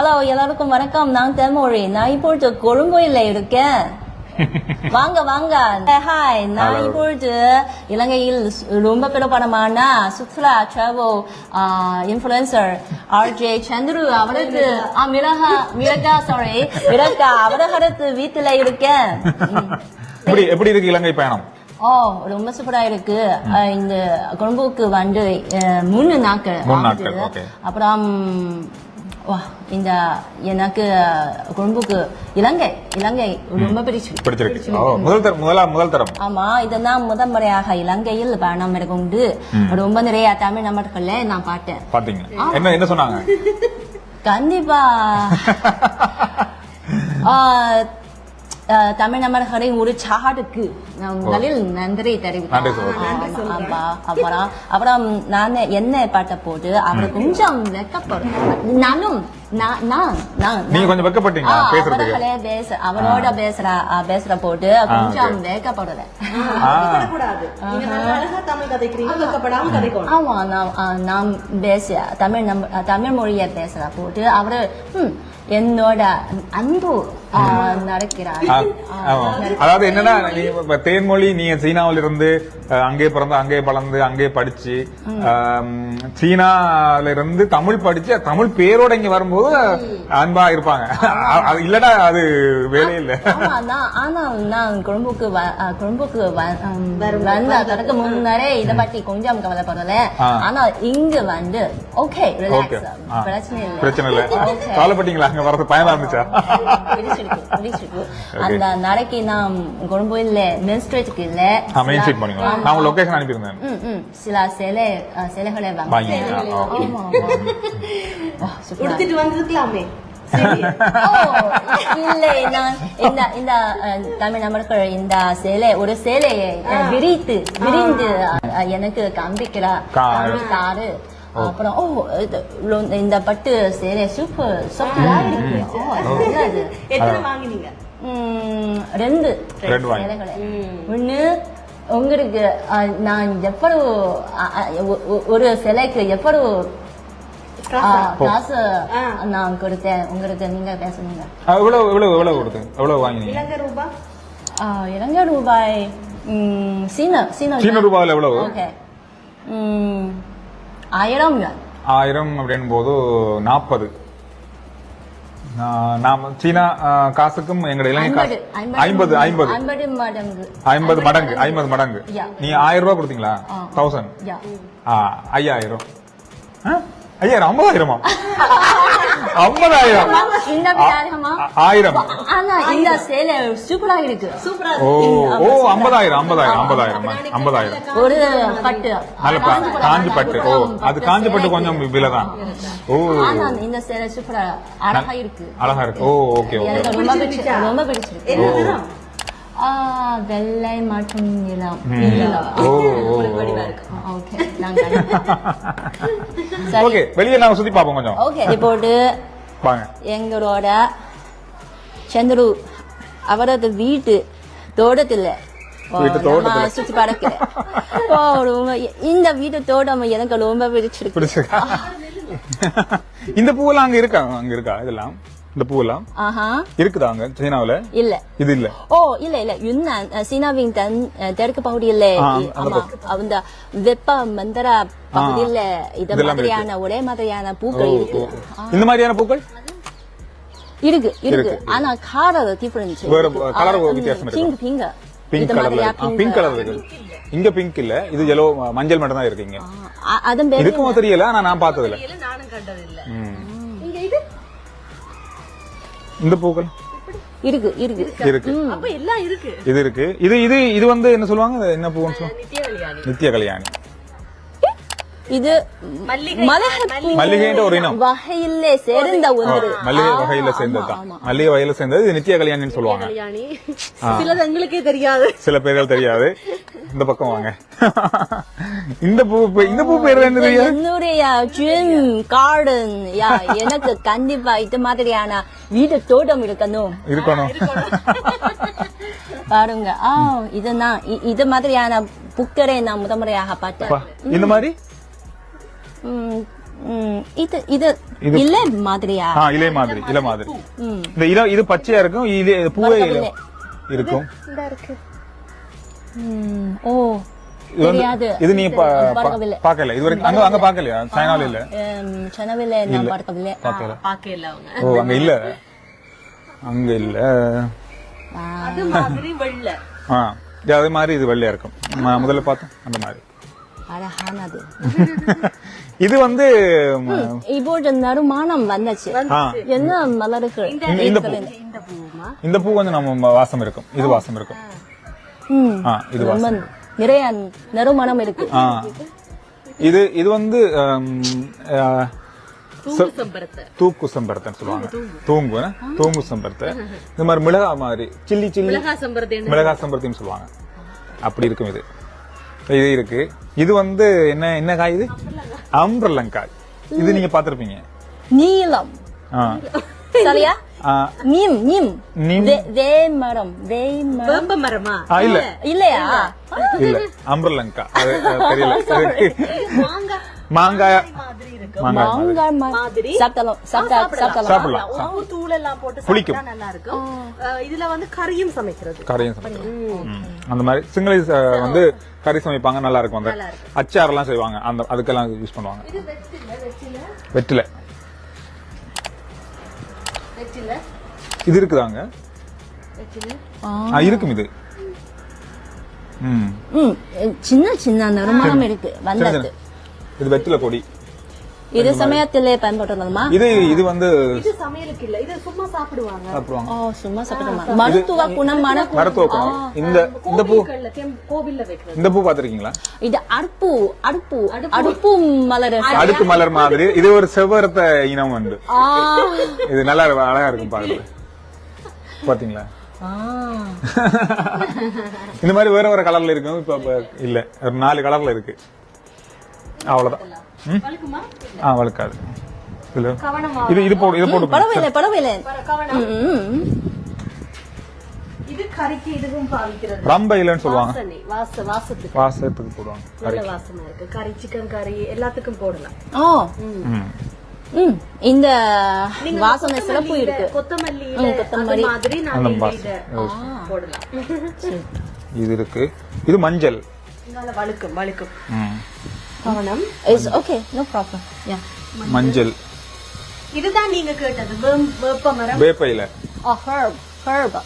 Hello எல்லாருக்கும் வணக்கம். நான் தென்மொழி நான் இப்பொழுது கொழும்புல இருக்கேன். வாங்க வாங்க. ஹாய் நான். இப்பொழுது இலங்கையில் ரொம்ப பிரபலமான சுற்றுலா டிராவல் இன்ஃபுளுசர் ஆர்ஜே சந்துரு அவருக்கு ஆ மிளகா மிளகா சாரி மிளகா அவரது வீட்டுல இருக்கேன். எப்படி எப்படி இருக்கு இலங்கை பயணம்? ஓ ரொம்ப சூப்பரா இருக்கு. இந்த கொழும்புக்கு வந்து மூணு நாட்கள். அப்புறம் வா இந்த எனக்கு கொழும்புக்கு இலங்கை இலங்கை ரொம்ப பிடிச்சிருக்கு பிடிச்சிருக்கு முதல் தரம் முதலா முதல் தரம் ஆமா இதெல்லாம் முதல் முறையாக இலங்கையில் பயணம் மேற்கொண்டு ரொம்ப நிறைய தமிழ் நபர்களை நான் பார்த்தேன் பாத்தீங்க என்ன என்ன சொன்னாங்க கண்டிப்பா தமிழ் நபர்களின் ஒரு சாடுக்கு முதலில் நன்றி. தெரிவித்தேன் ஆமா. அப்புறம் அப்புறம் நான் என்ன பார்த்த போது அவர் கொஞ்சம் வெக்கப்படும். நானும் நான் நான் நான் நீங்க கொஞ்சம் வெட்கப்பட்டீங்களா ஆ, பேசுறதுக்கு? அவர்களே பேச அவரோட பேசுற பேசுற போது கொஞ்சம் கதைக்கணும். ஆமா நான் பேச தமிழ் நம்ம தமிழ் மொழியை பேசுற போது அவரு என்னோட அன்பு நடக்கிறார். அதாவது என்னன்னா தேன்மொழி நீங்க சீனாவில இருந்து அங்கே பிறந்து அங்கே வளர்ந்து அங்கே படிச்சு சீனால இருந்து தமிழ் படிச்சு தமிழ் பேரோட இங்க வரும்போது அன்பா இருப்பாங்க. அது இல்லடா அது வேலையே இல்ல. ஆனா நான் கொழும்புக்கு கொழும்புக்கு வந்த அதற்கு முன்னரே இத பத்தி கொஞ்சம் கவலைப்படல. ஆனா இங்க வந்து ஓகே பிரச்சனை இல்லை. பிரச்சனை இல்ல. கவலைப்பட்டீங்களா? அங்க வரது பயமா இருந்துச்சா? அந்த நாளைக்கு நான் கொழும்புல மெயின் ஸ்ட்ரீட்டுக்கு இல்ல மெயின் ஸ்ட்ரீட் போனீங்களா? நான் உங்க லொகேஷன் ம் சில சிலை சிலைகளை வாங்க உடுத்திட்டு வந்திருக்கலாமே. ஓ, இல்லை நான் இந்த இந்த தமிழ் நபர்கள் இந்த சேலை ஒரு சேலையை விரித்து விரிந்து எனக்கு காண்பிக்கிறார் காண்பித்தாரு. அப்புறம் ஓ இந்த பட்டு சேலை சூப்பர் சூப்பரா இருக்கு. எத்தனை வாங்கினீங்க? ம், ரெண்டு. ரெண்டு ஒண்ணு உங்களுக்கு நான் எவ்வளவு ஒரு சிலைக்கு எவ்வளவு காசா? நான் கொடுத்தேன். உங்களுக்கு நீங்க பேசுனீங்க. எவ்வளவு எவ்வளவு எவ்வளவு கொடுத்து எவ்வளவு வாங்கினீங்க? இலங்கை ரூபா. ஆ, இலங்கை ரூபாய் ம், சீன சீன சீன ரூபாயில எவ்வளவு? ஓகே. ம், ஆயிரம். ஆயிரம் அப்படின் போது நாற்பது நாம சீனா ஆ, காசுக்கும் எங்கட இலங்கை காசு ஐம்பது ஐம்பது ஐம்பது. மடங்கு. ஐம்பது மடங்கு. நீ ஆயிரம் ரூபாய் கொடுத்தீங்களா? ஆ. தௌசண்ட். ஐயாயிரம். ஐயாயிரம் ஐம்பதாயிரமா? ஐம்பதாயிரம். ஆயிரம். ஆனா இந்த சேலை சூப்பரா இருக்கு. சூப்பரா ஓ ஓ ஐம்பதாயிரம் ஐம்பதாயிரம் ஐம்பதாயிரம்? ஐம்பதாயிரம். ஒரு பட்டு. நல்ல காஞ்சி பட்டு. ஓ அது காஞ்சி பட்டு கொஞ்சம் விலை தான் ஓ. ஆனா இந்த சேலை சூப்பரா அழகா இருக்கு. அழகா இருக்கு. Oh okay okay. ரொம்ப பிடிச்சிருக்கு ரொம்ப பிடிச்சிருக்கு. வெள்ளை மற்றும் நிலம். ஓகே வெளியே நாங்க சுத்தி பாப்போம் கொஞ்சம். ஓகே இப்போது வாங்க. எங்களோட சந்துரு அவரது வீட்டு தோட்டத்தில். சுத்தி பார்க்க. இந்த வீட்டு தோட்டம் எனக்கு ரொம்ப பிடிச்சிருக்கு. பிடிச்சிருக்கா? இந்த பூவெல்லாம் அங்க இருக்கா? அங்க இருக்கா இதெல்லாம்? இந்த பூவெல்லாம்? ஆஹா. இருக்குதா அங்க சீனாவுல? இல்ல. இது இல்ல? ஓ இல்ல இல்ல. யுன்னான் சீனாவின் தென் தெற்கு பகுதியில் ஆ, இ- அந்த ஆமா. அந்த வெப்ப மந்திர பகுதியில் இது இதெல்லாம் மாதிரியான ஒரே மாதிரியான பூக்கள் இருக்கு. இந்த மாதிரியான பூக்கள்? இருக்கு இருக்கு. ஆனா கலர் டிஃபரன்ஸ் வேற கலர் வித்தியாசம் பிங்க் பிங்க் பிங்க் கலர்ல பிங்க் கலர் இருக்கு. இங்க பிங்க் இல்ல. இது yellow மஞ்சள் மட்டும் தான் இருக்கு இங்க. அ- அதன் பேரு இருக்குமோ தெரியல ஆனா நான் பார்த்தது இல்ல நானும் கண்டது இல்ல இந்த பூக்கள்? இருக்கு இருக்கு. இருக்கு. அப்ப எல்லாம் இருக்கு. இது இருக்கு. இது இது இது வந்து என்ன சொல்லுவாங்க? என்ன பூன்னு சொல்லுவாங்க? நித்திய கல்யாணி. நித்திய கல்யாணி. இது மல்லிகைன்ற ஒரு இனம். வகையிலே சேர்ந்த ஒன்று. மல்லிகை வகையில சேர்ந்தது தான். மல்லிகை வகையில சேர்ந்தது இது நித்திய கல்யாணின்னு சொல்லுவாங்க. கல்யாணி. சிலது எங்களுக்கே தெரியாது. சில பேர்கள் தெரியாது. இந்த பக்கம் வாங்க. இந்த பூ இந்த பூ பேர் என்ன தெரியாது? என்னுடைய ட்ரீம் கார்டன். யா எனக்கு கண்டிப்பா இது மாதிரியான வீடு தோட்டம் இருக்கணும். இருக்கணும். பாருங்க. ஆ இது நான் இ- இது மாதிரியான புக்கரை நான் முதமுறையாக பார்த்தேன். இந்த மாதிரி? இது இது இது- இல்ல மாதிரியா? ஆ இலை மாதிரி இலை மாதிரி. ம். இந்த இலை இது பச்சையா இருக்கும்? இது பூவே இலை இருக்கும். இந்த இருக்கு. ம், ஓ இது பார்க்கவில்லை பார்க்கல. இது வரைக்கும் அங்க அங்க பார்க்கலையா? சைனால இல்ல. ம், சென்னவில்லை நான் பார்க்கவில்லை. பார்க்கல. பாக்கல அவங்க. ஓ அங்க இல்ல. அங்க இல்ல. அது மாதிரி வெள்ளை. ஆ இது அதே மாதிரி இது வெள்ளையா இருக்கும். முதல்ல பார்த்தோம் அந்த மாதிரி. அழகானது இது வந்து ம, இப்போது நறுமானம் வந்துச்சு. என்ன மலர்கள்? இந்த- இந்த பூ. இந்த பூமா இந்த பூ வந்து நம்ம வாசம் இருக்கும். இது வாசம் இருக்கும். ம், ஆ இது வாசம். நிறைய நறுமணம் இருக்கு. இது இது வந்து சம்பரத்தை. தூக்கு சம்பரத்தன்னு சொல்லுவாங்க. தூங்கு? தூங்கு. சம்பரத்தை. இந்த மாதிரி மிளகா மாதிரி சில்லி சில்லி சம்பரத்தை மிளகா சம்பரத்தின்னு சொல்லுவாங்க. அப்படி இருக்கும் இது. இது இருக்கு. இது வந்து என்ன என்ன காய் இது? அம்பரலங்காய். இது நீங்க பாத்திருப்பீங்க நீலம் ஆ. சரியா? நீம் நீம். வே- மரம் வே மரம் வேப்ப மரமா? இல்ல. இல்லையா? இல்ல. அம்பரலங்கா தெரியல. மாங்காய் மாங்காய் மாதிரி இருக்கு. மாங்காய் மாதிரி. மாங்காய் ம- மாதிரி? சாப்பிடலாம். சாப்பிட்டா சாப்பிடலாம். சாப்பிடலாம். உப்பு தூள் எல்லாம் போட்டு புளிக்கும். சாப்பிட்டா நல்லா இருக்கும் இதுல வந்து கறியும் சமைக்கிறது. அந்த மாதிரி சிங்களீஸ் அஹ், வந்து கறி சமைப்பாங்க நல்லா இருக்கும். அந்த அச்சார் எல்லாம் செய்வாங்க. அந்த அதுக்கெல்லாம் யூஸ் பண்ணுவாங்க. இது வெற்றில இது இருக்குதாங்க? இருக்கும் இது. ம். ம் சின்ன சின்ன நறுமணம் இருக்கு. வந்தது சின்ன. இது வெற்றில கொடி. இது சமயத்திலே பயன்படுத்தலாமா? இது இது வந்து இது சமையலுக்கு இல்ல இது சும்மா சாப்பிடுவாங்க. சாப்பிடுவாங்க. ஓ சும்மா சாப்பிடலாமா மருத்துவ குணமான மருத்துவ குணம். இந்த இந்த பூ கோவில்ல வைக்கிறது இந்த பூ பாத்திருக்கீங்களா இது அடுப்பு அடுப்பு அடுப்பு. மலர். அடுக்கு மலர் மாதிரி. இது ஒரு செவ்வரத்த இனம் ஆ. இது நல்லா அழகா இருக்கும் பாக்குறது பாத்தீங்களா. இந்த மாதிரி வேற வேற கலர்ல இருக்கும் இப்ப இப்ப இல்ல. ஒரு நாலு கலர்ல இருக்கு. வழுக்குமா? ஆ வழுக்காது. இதுல இது இது போடு இது போட்டு பரவாயில்லை பரவாயில்லை. வர கவனம். ம், இது கறிக்கு இதுவும் பாவிக்கிறது. ரம்ப இல்லைன்னு சொல்லுவாங்க. வாச வாசத்துக்கு. வாசத்துக்கு போடுவாங்க நல்ல வாசமா இருக்கு. கறி சிக்கன் கறி எல்லாத்துக்கும் போடலாம். ஓ. ம். ம். இந்த வாசனை சிறப்பு இருக்கு. கொத்தமல்லி. கொத்தமல்லி. மாதிரி வாசனை. இத போடலாம். இது இருக்கு. இது மஞ்சள். வழுக்கும் வழுக்கும். ம். கவனம். It's okay no problem yeah மஞ்சள். இதுதான் நீங்க கேட்டது. வேப்ப மரம். வேப்பையில. ஓ ஹர்ப் ஹர்ப்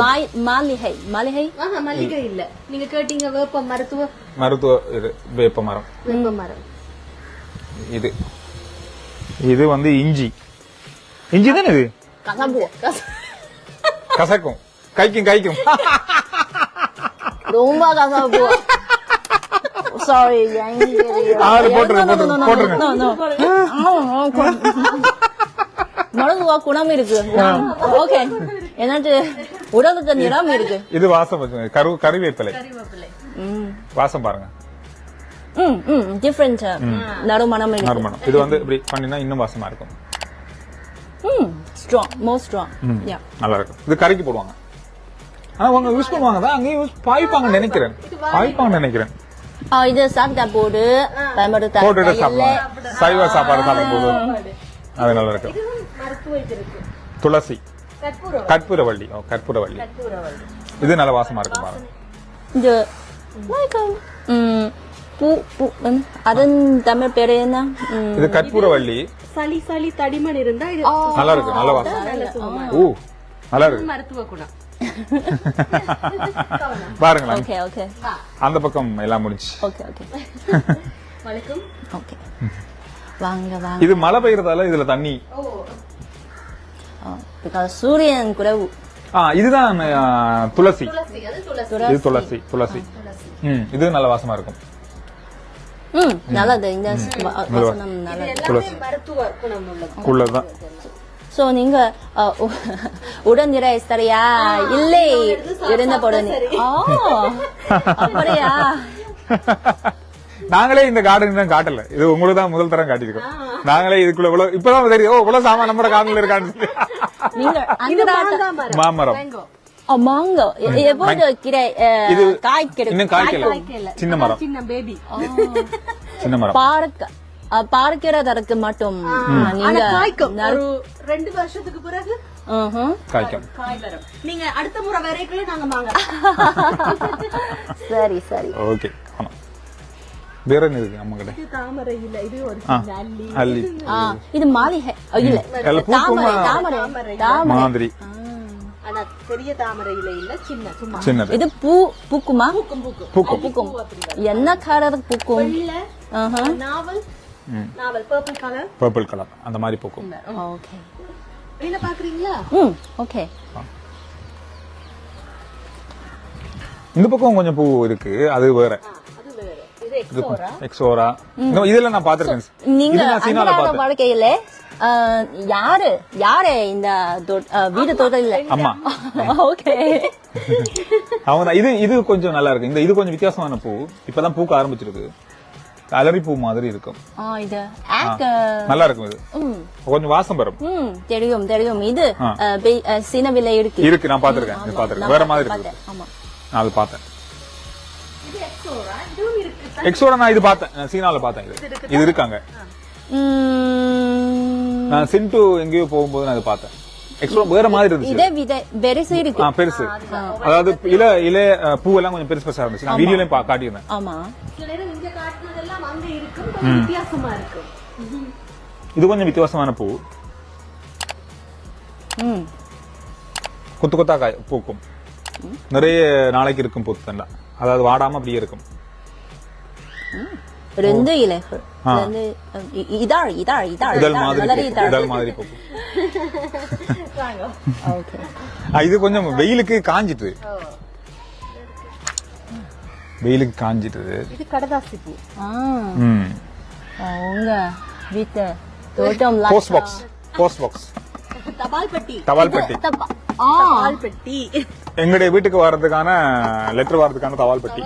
மை. மாலிகை மாலிகை ஆஹா மல்லிகை இல்ல. நீங்க கேட்டீங்க வேப்ப மருத்துவ மருத்துவ இது வேப்ப மரம். வேப்ப மரம். இது. இது வந்து இஞ்சி. இஞ்சி தானே இது? கசம்பு கசக்கும். கைக்கும் கைக்கும் ரொம்ப கசம்பு சாரி அது போட்டுருங்க, போட்டுருங்க, போட்டுருங்க. மருத்துவ குணம் இருக்கு. ஓகே என்னாச்சு உடலுக்கு நிறம் இருக்கு. இது வாசம் வச்சுங்க. கரு கருவேப்பிலை. ம். வாசம் பாருங்க. ம் ம் டிஃப்ரெண்ட் நறுமணம் இருக்கு. நறுமணம். இது வந்து இப்படி பண்ணினா இன்னும் வாசமா இருக்கும். ம் ஸ்ட்ராங் மோர் ஸ்ட்ராங் யா நல்லா இருக்கும் இது கறிக்கு போடுவாங்க. ஆனா அவங்க யூஸ் பண்ணுவாங்க. தான் அங்கேயும் யூஸ் பாய்ப்பாங்கன்னு நினைக்கிறேன். பாய்ப்பாங்கன்னு நினைக்கிறேன். இது சாப்பிட்டா போடு. பயன்படுத்த போட்டுட்டு சாப்பிடுவாங்க சைவ சாப்பாடு சாப்பிடும்போது. அது நல்லா இருக்கும். துளசி. கற்பூரவள்ளி. ஓ கற்பூரவள்ளி. கற்பூரவள்ளி. இது நல்ல வாசமா இருக்கும் பாருங்க. இது பூ பூ அதன் தமிழ் பேரு என்ன? இது கற்பூரவள்ளி. சளி சளி தடிமன் இருந்தா இது நல்லா இருக்கு நல்ல வாசம் ஊ நல்லா இருக்கு. மருத்துவ குணம். பாருங்களேன். ஓகே ஓகே அந்த பக்கம் எல்லாம் முடிச்சு ஓகே ஓகே வணக்கம். ஓகே வாங்க வாங்க. இது மழை பெய்யறதால இதுல தண்ணி. ஓ. பிகாஸ் சூரியன் குறைவு. ஆ இதுதான் துளசி. துளசி துளசி. இது துளசி துளசி. ம் இது நல்ல வாசமா இருக்கும். ம் நல்லது. இந்த வசனம் நல்லது. எல்லாமே மருத்துவ சோ நீங்க அஹ், உ- உடல்நிலை சரியா இல்லை. இருந்த அப்படியா? நாங்களே இந்த கார்டன் தான் காட்டல. இது உங்களுக்கு தான் முதல் தரம் காட்டியிருக்கோம். நாங்களே இதுக்குள்ள இவ்வளவு இப்பதான் தெரியும். ஓ இவ்வளவு சாமான் நம்ம கார்டன்ல இருக்கான்னு மாமரம். மேங்கோ. எப்போது இது காய் கிடைக்கும் சின்ன மரம். சின்ன பேபி சின்ன மரம். பாருக்க பார்க்கிறதற்கு மட்டும். நீங்க ரெண்டு வருஷத்துக்கு பிறகு ம்ஹும். காய்க்கும். காய் வரும் நீங்க அடுத்த முறை வரைக்குள்ளே நாங்க வாங்கலாம் சரி சரி. ஓகே ஆமா. வேற என்ன இருக்கு தாமரை இல்ல இது ஒரு ஆ, சின்ன அல்லி அல்லி ஆ, இது மாளிகை. அஹ், இல்ல. அதுல பூ தாமரை பூமா- தாமரை. தாமரை. மாதிரி. ஆனா பெரிய தாமரை இலை இல்ல சின்ன சும்மா. சின்னது. இது பூ பூக்குமா? பூக்கும் பூக்கும். பூக்கும். பூக்கும். என்ன கலர் பூக்கும்? வெள்ளை ஆஹா. நாவல் நாவல் பர்பிள் கலர் பர்பிள் கலர் அந்த மாதிரி பூக்கும். ஓகே வெளியில பாக்குறீங்களா ம் ஓகே இந்த பக்கம் கொஞ்சம் பூ இருக்கு. அது வேற. அது வேற. இது எக்ஸோரா இதெல்லாம் நான் பாத்துருக்கேன் நீங்க அன்றாட வாழ்க்கையில யாரு யாரு இந்த வீடு தோட்டல அம்மா. ஓகே அவங்க. இது இது கொஞ்சம் நல்லா இருக்கு. இந்த இது கொஞ்சம் வித்தியாசமான பூ. இப்பதான் பூக்க ஆரம்பிச்சிருக்கு. அலரி பூ மாதிரி இருக்கும். ஆ இது ஆக் நல்லா இருக்கும் இது. ம். கொஞ்சம் வாசம் வரும். ம் தெரியும் தெரியும். இது சினவில இருக்கு. இருக்கு நான் பாத்திருக்கேன் பாத்திருக்கேன் வேற மாதிரி இருக்கு நான் அது பார்த்தேன். எக்ஸோட நான் இது பார்த்தேன். சீனால பார்த்தேன் இது. இது இருக்காங்க. ம், நான் சின்டு எங்கேயோ போகும்போது நான் இது பார்த்தேன். எக்ஸோ வேற மாதிரி இருந்துச்சு. இதே வித பெருசு இருக்கு. ஆ பெருசு அதாவது இல இல அஹ், பூவெல்லாம் கொஞ்சம் பெருசு பெருசா இருந்துச்சு. நான் வீடியோலயும் பா- காட்டியிருந்தேன். ஆமா. சில நேரம் இங்க காட்டுனதெல்லாம் அங்க இருக்கும் கொஞ்சம் வித்தியாசமா இருக்கும். இது கொஞ்சம் வித்தியாசமான பூ. ம். கொத்து கொத்தா காய் பூக்கும். நிறைய நாளைக்கு இருக்கும் பூத்தண்டா அதாவது வாடாம அப்படியே இருக்கும். ரெண்டு இலைகள். இதழ் மாதிரி. இதழ் மாதிரி ஆ, இது கொஞ்சம் வெயிலுக்கு காஞ்சிட்டு வெயிலுக்கு காஞ்சிட்டு இது கடதாசி பூ உங்க வீட்டு தோட்டம் போஸ்ட் பாக்ஸ் போஸ்ட் பாக்ஸ் தபால் பெட்டி தபால் பெட்டி தப்பா ஆ தபால் பெட்டி எங்களுடைய வீட்டுக்கு வர்றதுக்கான லெட்டர் வர்றதுக்கான தபால் பெட்டி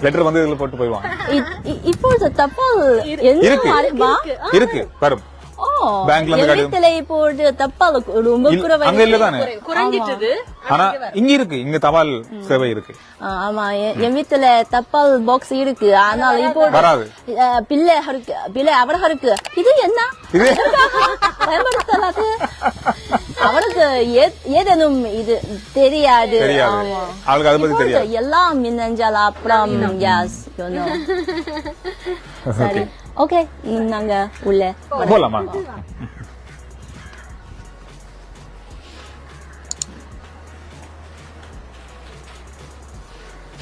லெட்டர் வந்து இதுல போட்டு போயிடுவாங்க. இ- இ- இப்பொழுது தப்பால் என்ன இருக்கு. வருமா பேங்க்ல இருந்து என் கடி- வீட்டுல இப்போது தப்பால் ரொம்ப அங்க இல்ல தானே குறைஞ்சிட்டது. ஆனா இங்க இருக்கு. இங்க தபால் சேவை இருக்கு. ஆ, ஆமா. என் வீட்டுல தப்பால் பாக்ஸ் இருக்கு. ஆனால் இப்போ வராது. பிள்ளை அவர்களுக்கு இது என்ன? இது பயன்படுத்தலாது. அவனுக்கு ஏ- ஏதேனும் இது தெரியாது. தெரியாது. ஆமா. அவளுக்கு அதை பத்தி இப்போது தெரியாது. எல்லாம் மின்னஞ்சல் அப்புறம் யாஸ் சரி. ஓகே நாங்க உள்ள போலாமா.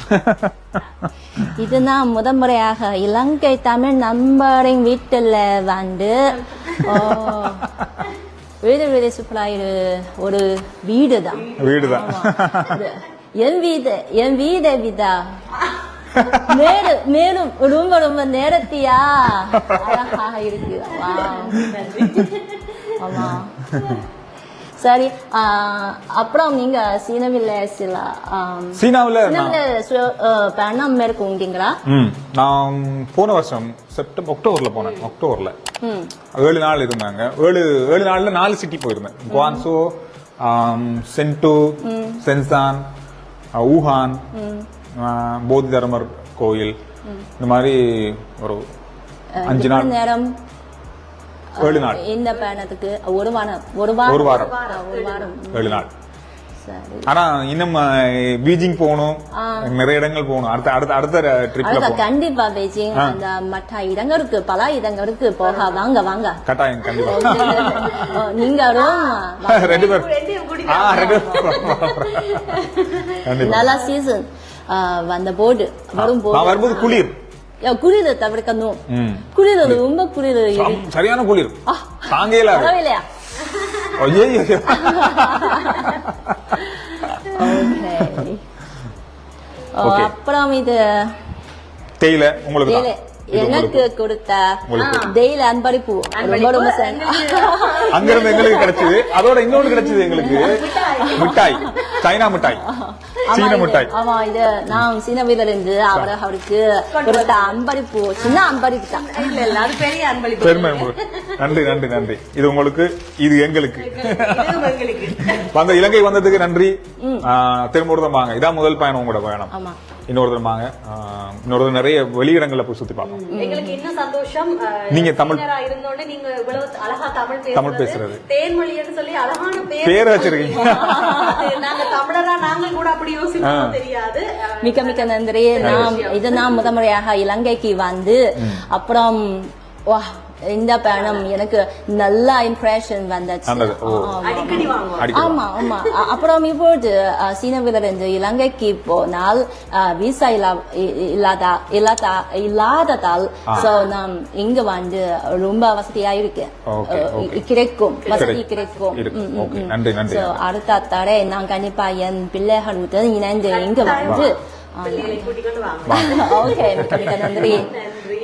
இது நான் முதன்முறையாக இலங்கை தமிழ் நம்பரின் வீட்டுல வந்து வீடு வீடு சூப்பரா ஒரு வீடு தான் வீடுதான் என் வீடு என் வீடை விதா மேடு மேலும் ரொம்ப ரொம்ப நேரத்தியா? அழகாக இருக்கு. ஆமா சரி அப்புறம் நீங்க சீனவில்ல சில சீனாவுல நான் சீனவில்ல சு- ஆ, பயணம் மேற்கொண்டீங்களா? ம், நான் போன வருஷம் செப்டம்பர் அக்டோபர்ல போனேன். அக்டோபர்ல. ஏழு நாள் இருந்தாங்க. ஏழு ஏழு நாள்ல நாலு சிட்டி போயிருந்தேன். குவான்சோ சென்டு சென்சான் ஊஹான் போதி தர்மர் கோயில். இந்த மாதிரி ஒரு அஞ்சு நாள். நேரம்? ஏழு நாள். இந்த பயணத்துக்கு ஒரு வாரம். ஒரு வாரம். ஒரு வாரம். ஒரு வாரம். ஏழு நாள். சரி. ஆனா இன்னும் பீஜிங் போகணும். நிறைய இடங்கள் போகணும். அடுத்த அடுத்த அடுத்த ட்ரிப்ல போகணும். கண்டிப்பா பெய்ஜிங் அந்த மற்ற இடங்களுக்கு பல இடங்களுக்கு போக. வாங்க வாங்க. கட்டாயம் கண்டிப்பா. ஓ, நீங்களும் ரெண்டு பேர் ரெண்டையும் கூடி ஆ ரெண்டு பேர் கண்டிப்பா. நல்ல சீசன் வந்த போது வரும் போது நான் வரும்போது குளிர் குளிர் தவிர்க்கணும். குளிர் ரொம்ப குளிர் சரியான குளிர் தாங்கல பரவாயில்லையா ஐயோ. அப்புறம் இது தேயில உங்களுக்கு தான். தேயிலை. இது எனக்கு. கொடுத்த உங்களுக்கு. தெய்ல அன்பளிப்பு ரொம்ப ரொம்ப சரி. அங்க இருந்து எங்களுக்கு கிடைச்சது அதோட இன்னொன்னு கிடைச்சது எங்களுக்கு மிட்டாய் சைனா மிட்டாய் சீன மிட்டாய். ஆமா இது நான் சின்ன வயதுல இருந்து அவர் அவருக்கு கொடுத்த அன்பளிப்பு சின்ன அன்பளிப்பு தான். இல்ல இல்ல அது பெரிய அன்பளிப்பு. பெருமை உங்களுக்கு. நன்றி நன்றி நன்றி. இது உங்களுக்கு இது எங்களுக்கு. வந்த இலங்கை வந்ததுக்கு நன்றி. ஆ, திரும்பூர்தான் வாங்க. இதான் முதல் பயணம் உங்களோட பயணம். ஆமா. இன்னொரு தரமாங்க ஆஹ், இன்னொரு தடவை நிறைய வெளியிடங்கள்ல போய் சுத்தி பார்ப்போம் எங்களுக்கு இன்னும் சந்தோஷம். நீங்க தமிழ்- இருந்தோடனே நீங்க இவ்வளவு அழகா தமிழ் தமிழ் பேசுறது. தேன்மொழின்னு சொல்லி அழகான பேர் பேர் வச்சிருக்கீங்க. நாங்க தமிழரா நாங்கள் கூட அப்படி யோசிப்போம் தெரியாது. மிக்க மிக்க நன்றி. நாம் இது நான் முதன்முறையாக இலங்கைக்கு வந்து அப்புறம் வா இந்த பயணம் எனக்கு நல்ல இம்ப்ரெஷன் வந்துச்சு. ஆமா. ஆமா அப்புறம் இப்பொழுது அஹ், சீனாவிலிருந்து இலங்கைக்கு போனால் விசா இல்லா இ- இல்லாத இல்லாத இல்லாததால் சோ நாம் இங்க வந்து ரொம்ப வசதியா இருக்கு. கிடைக்கும். வசதி கிடைக்கும். அடுத்த தடவை நான் கண்டிப்பா என் பிள்ளைகளுடன் இணைந்து இங்க வந்து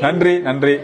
நன்றி நன்றி.